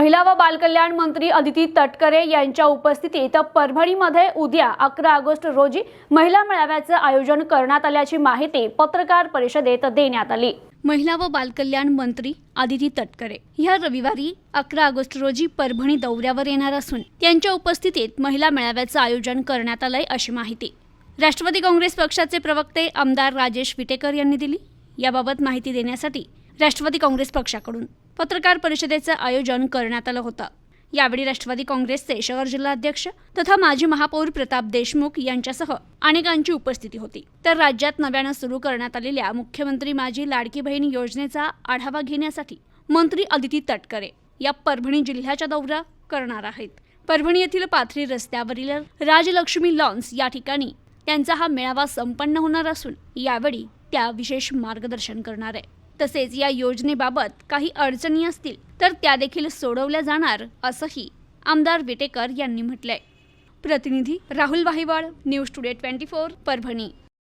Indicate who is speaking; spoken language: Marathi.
Speaker 1: महिला व बालकल्याण मंत्री अदिती तटकरे यांच्या उपस्थितीत परभणीमध्ये उद्या अकरा ऑगस्ट रोजी महिला मेळाव्याचं आयोजन करण्यात आल्याची माहिती पत्रकार परिषदेत देण्यात आली. महिला व बालकल्याण मंत्री आदिती तटकरे या रविवारी अकरा ऑगस्ट रोजी परभणी दौऱ्यावर येणार असून त्यांच्या उपस्थितीत महिला मेळाव्याचं आयोजन करण्यात आलंय अशी माहिती. राष्ट्रवादी काँग्रेस पक्षाचे प्रवक्ते आमदार राजेश विटेकर यांनी दिली. याबाबत माहिती देण्यासाठी राष्ट्रवादी काँग्रेस पक्षाकडून. पत्रकार परिषदेचं आयोजन करण्यात आलं होतं. यावेळी राष्ट्रवादी काँग्रेसचे शहर जिल्हाध्यक्ष तथा माजी महापौर प्रताप देशमुख यांच्यासह अनेकांची उपस्थिती होती. तर राज्यात नव्यानं सुरू करण्यात आलेल्या मुख्यमंत्री माझी लाडकी बहीण योजनेचा आढावा घेण्यासाठी मंत्री अदिती तटकरे या परभणी जिल्ह्याच्या दौरा करणार आहेत. परभणी येथील पाथरी रस्त्यावरील राजलक्ष्मी लॉन्स या ठिकाणी त्यांचा हा मेळावा संपन्न होणार असून यावेळी त्या विशेष मार्गदर्शन करणार आहे. तसेच या योजनेबाबत काही अडचणी असतील तर त्या देखील सोडवल्या जाणार असंही आमदार विटेकर यांनी म्हटलंय. प्रतिनिधी Rahul Wahiwal news today twenty four Parbhani.